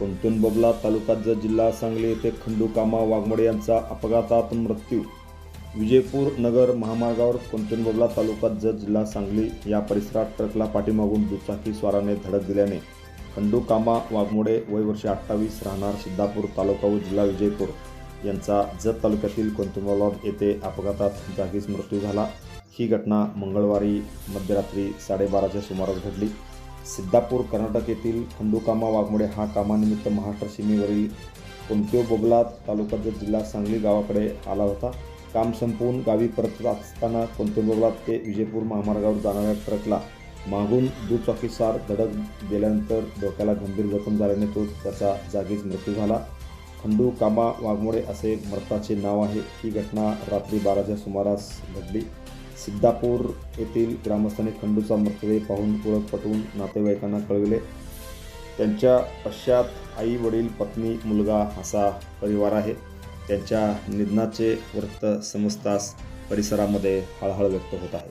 कोंतून बबला तालुका जत जिल्हा सांगली येथे खंडू कामा वाघमोडे यांचा अपघातात मृत्यू. विजयपूर नगर महामार्गावर कोंतून बबला तालुका जत जिल्हा सांगली या परिसरात ट्रकला पाठीमागून दुचाकी स्वाराने धडक दिल्याने खंडू कामा वाघमोडे वय वर्ष अठ्ठावीस राहणार सिद्धापूर तालुका व जिल्हा विजयपूर यांचा जत तालुक्यातील कोंतुंबला येथे अपघातात जागीच मृत्यू झाला. ही घटना मंगळवारी मध्यरात्री साडेबाराच्या सुमारास घडली. सिद्धापूर कर्नाटक येथील खंडुकामा वाघमोडे हा कामानिमित्त महाराष्ट्र सीमेवरील कोणत्यो बोबला तालुका जिल्हा सांगली गावाकडे आला होता. काम संपवून गावी परत असताना कोणत्यो बोबला ते विजयपूर महामार्गावर जाणाऱ्या ट्रकला मागून दुचाकीसार धडक दिल्यानंतर डोक्याला गंभीर जखम झाल्याने तो त्याचा जागीच मृत्यू झाला. खंडू कामा वाघमोडे असे मृताचे नाव आहे. ही घटना रात्री बाराच्या सुमारास घडली. सिद्धापूर येथील ग्रामस्थांनी खंडूचा मृतदेह पाहून ओळख पटवून नातेवाईकांना कळविले. त्यांच्या पश्चात आई वडील पत्नी मुलगा असा परिवार आहे. त्यांच्या निधनाचे वृत्त समजताच परिसरामध्ये हळहळ व्यक्त होत आहे.